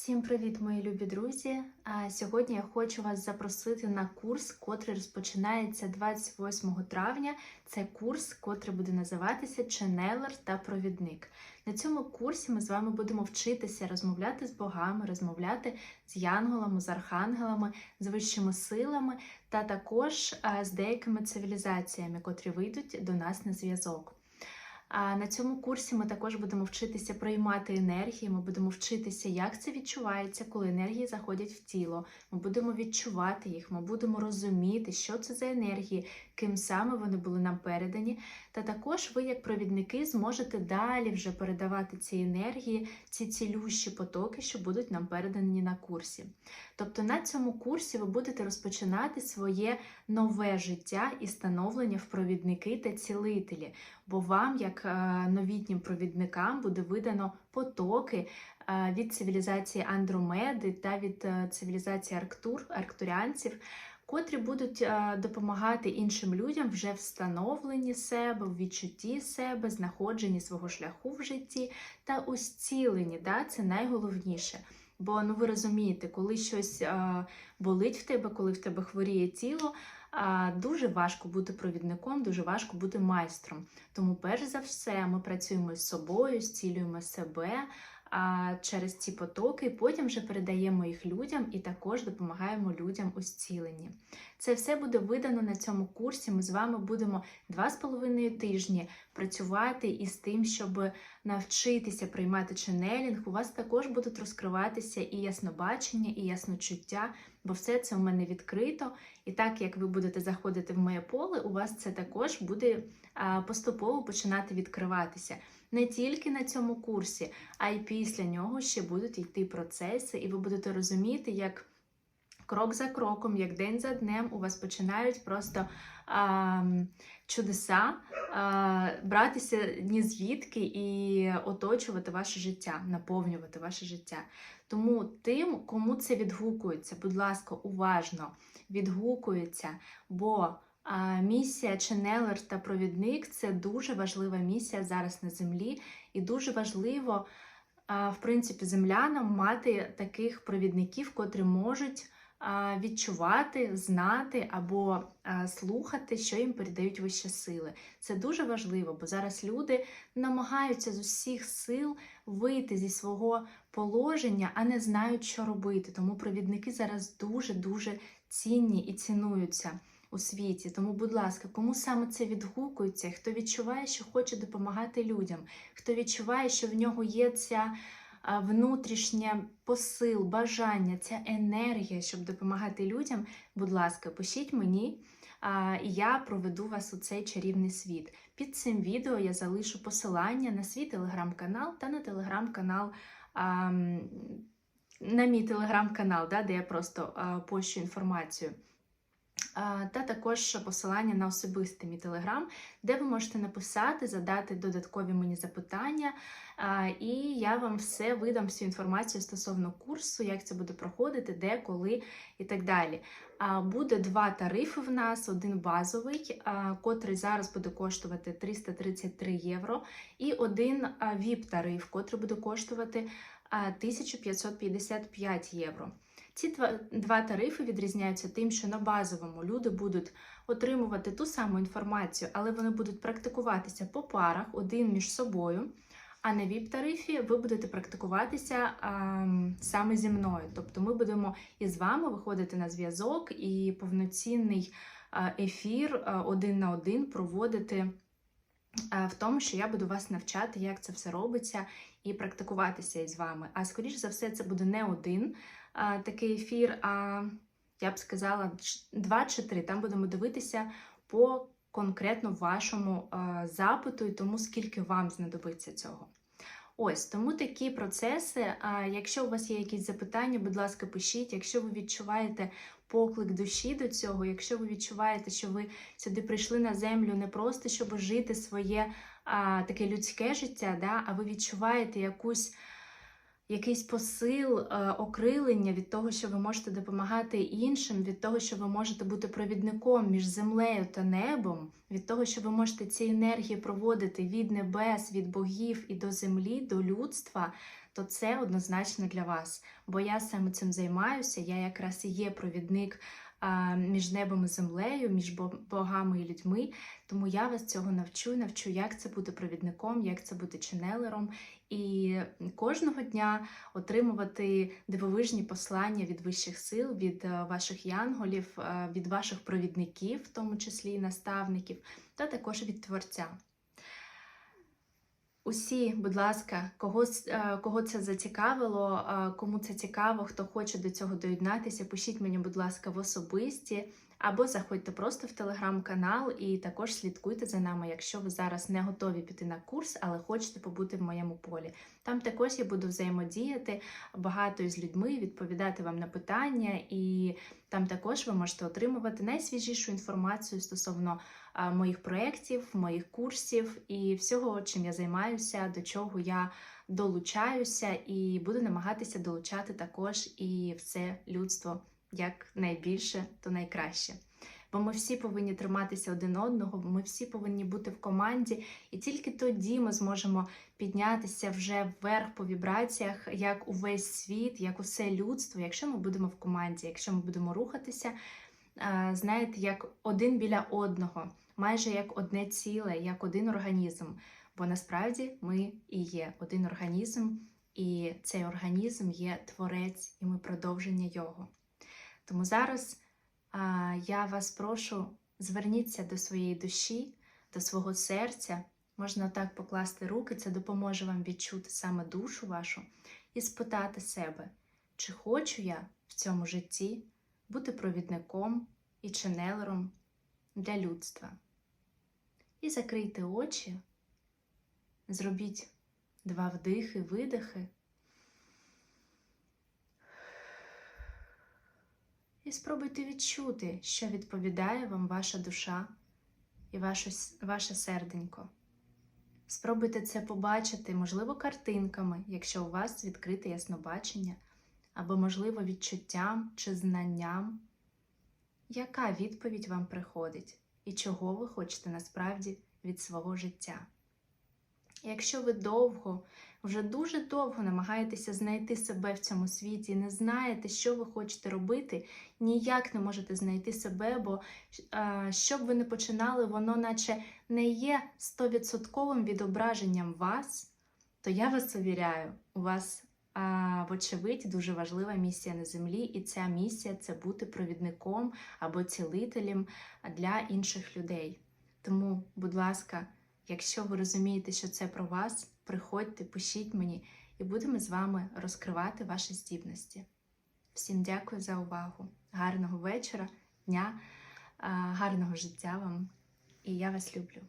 Всім привіт, мої любі друзі! Сьогодні я хочу вас запросити на курс, котрий розпочинається 28 травня. Це курс, котрий буде називатися Ченелер та провідник. На цьому курсі ми з вами будемо вчитися розмовляти з богами, розмовляти з янголами, з архангелами, з вищими силами та також з деякими цивілізаціями, котрі вийдуть до нас на зв'язок. На цьому курсі ми також будемо вчитися приймати енергії. Ми будемо вчитися, як це відчувається, коли енергії заходять в тіло. Ми будемо відчувати їх, ми будемо розуміти, що це за енергії, ким саме вони були нам передані. Та також ви, як провідники, зможете далі вже передавати ці енергії, ці цілющі потоки, що будуть нам передані на курсі. Тобто на цьому курсі ви будете розпочинати своє нове життя і становлення в провідники та цілителі бо вам, як е, новітнім провідникам, буде видано потоки е, від цивілізації Андромеди та від е, цивілізації Арктур, арктуріанців, котрі будуть допомагати іншим людям вже в становленні себе, в відчутті себе, знаходженні свого шляху в житті та у зціленні. Це найголовніше. Бо ну ви розумієте, коли щось а, болить в тебе, коли в тебе хворіє тіло, а, дуже важко бути провідником, дуже важко бути майстром. Тому, перш за все, ми працюємо з собою, зцілюємо себе через ці потоки, потім вже передаємо їх людям і також допомагаємо людям у зціленні. Це все буде видано на цьому курсі. Ми з вами будемо два з половиною тижні працювати із тим, щоб навчитися приймати ченелінг. У вас також будуть розкриватися і яснобачення, і ясночуття, бо все це у мене відкрито. І так як ви будете заходити в моє поле, у вас це також буде поступово починати відкриватися. Не тільки на цьому курсі, а й після нього ще будуть йти процеси, і ви будете розуміти, як крок за кроком, як день за днем, у вас починають просто а, чудеса а, братися ні звідки і оточувати ваше життя, наповнювати ваше життя. Тому тим, кому це відгукується, будь ласка, уважно відгукується, бо місія Ченелер та провідник це дуже важлива місія зараз на землі, і дуже важливо, в принципі, землянам мати таких провідників, котрі можуть відчувати, знати або слухати, що їм передають вищі сили. Це дуже важливо, бо зараз люди намагаються з усіх сил вийти зі свого положення, а не знають, що робити. Тому провідники зараз дуже-дуже цінні і цінуються. У світі, тому, будь ласка, кому саме це відгукується, хто відчуває, що хоче допомагати людям, хто відчуває, що в нього є ця внутрішнє посил, бажання, ця енергія, щоб допомагати людям, будь ласка, пишіть мені, і я проведу вас у цей чарівний світ. Під цим відео я залишу посилання на свій телеграм-канал та на телеграм-канал. На мій телеграм-канал, де я просто пощу інформацію та також посилання на особистий мій телеграм, де ви можете написати, задати додаткові мені запитання, і я вам все видам всю інформацію стосовно курсу, як це буде проходити, де, коли і так далі. Буде два тарифи в нас: один базовий, котрий зараз буде коштувати 333 євро, і один VIP-тариф, котрий буде коштувати 1555 євро. Ці два тарифи відрізняються тим, що на базовому люди будуть отримувати ту саму інформацію, але вони будуть практикуватися по парах один між собою. А на ВІП-тарифі ви будете практикуватися а, саме зі мною. Тобто ми будемо із вами виходити на зв'язок і повноцінний ефір один на один проводити в тому, що я буду вас навчати, як це все робиться, і практикуватися із вами. А скоріш за все, це буде не один такий ефір, а я б сказала, два чи три. Там будемо дивитися по конкретно вашому запиту і тому, скільки вам знадобиться цього. Ось тому такі процеси. А якщо у вас є якісь запитання, будь ласка, пишіть. Якщо ви відчуваєте поклик душі до цього, якщо ви відчуваєте, що ви сюди прийшли на землю не просто щоб жити своє а, таке людське життя, да, а ви відчуваєте якусь якийсь посил, е, окрилення від того, що ви можете допомагати іншим, від того, що ви можете бути провідником між землею та небом, від того, що ви можете ці енергії проводити від небес, від богів і до землі, до людства, то це однозначно для вас. Бо я саме цим займаюся. Я якраз і є провідник між небом і землею, між бо- богами і людьми. Тому я вас цього навчу, навчу, як це бути провідником, як це бути ченелером. І кожного дня отримувати дивовижні послання від вищих сил, від е, ваших янголів, е, від ваших провідників, в тому числі і наставників, та також від творця. Усі, будь ласка, кого, е, кого це зацікавило, е, кому це цікаво, хто хоче до цього доєднатися, пишіть мені, будь ласка, в особисті, або заходьте просто в телеграм-канал і також слідкуйте за нами, якщо ви зараз не готові піти на курс, але хочете побути в моєму полі. Там також я буду взаємодіяти багато із людьми, відповідати вам на питання, і там також ви можете отримувати найсвіжішу інформацію стосовно моїх проєктів, моїх курсів і всього, чим я займаюся, до чого я долучаюся, і буду намагатися долучати також і все людство як найбільше, то найкраще. Бо ми всі повинні триматися один одного, ми всі повинні бути в команді, і тільки тоді ми зможемо піднятися вже вверх по вібраціях, як увесь світ, як усе людство, якщо ми будемо в команді, якщо ми будемо рухатися, знаєте, як один біля одного, майже як одне ціле, як один організм. Бо насправді ми і є один організм, і цей організм є творець, і ми продовження його. Тому зараз а, я вас прошу, зверніться до своєї душі, до свого серця. Можна так покласти руки, це допоможе вам відчути саме душу вашу і спитати себе, чи хочу я в цьому житті бути провідником і ченелером для людства. І закрийте очі, зробіть два вдихи, видихи. І спробуйте відчути, що відповідає вам ваша душа і ваше, ваше серденько. Спробуйте це побачити, можливо, картинками, якщо у вас відкрите яснобачення, або, можливо, відчуттям чи знанням, яка відповідь вам приходить і чого ви хочете насправді від свого життя. Якщо ви довго, вже дуже довго намагаєтеся знайти себе в цьому світі не знаєте, що ви хочете робити, ніяк не можете знайти себе, бо що б ви не починали, воно наче не є стовідсотковим відображенням вас, то я вас увіряю, у вас, а, вочевидь, дуже важлива місія на землі, і ця місія це бути провідником або цілителем для інших людей. Тому, будь ласка, якщо ви розумієте, що це про вас, приходьте, пишіть мені, і будемо з вами розкривати ваші здібності. Всім дякую за увагу. Гарного вечора, дня, гарного життя вам. І я вас люблю.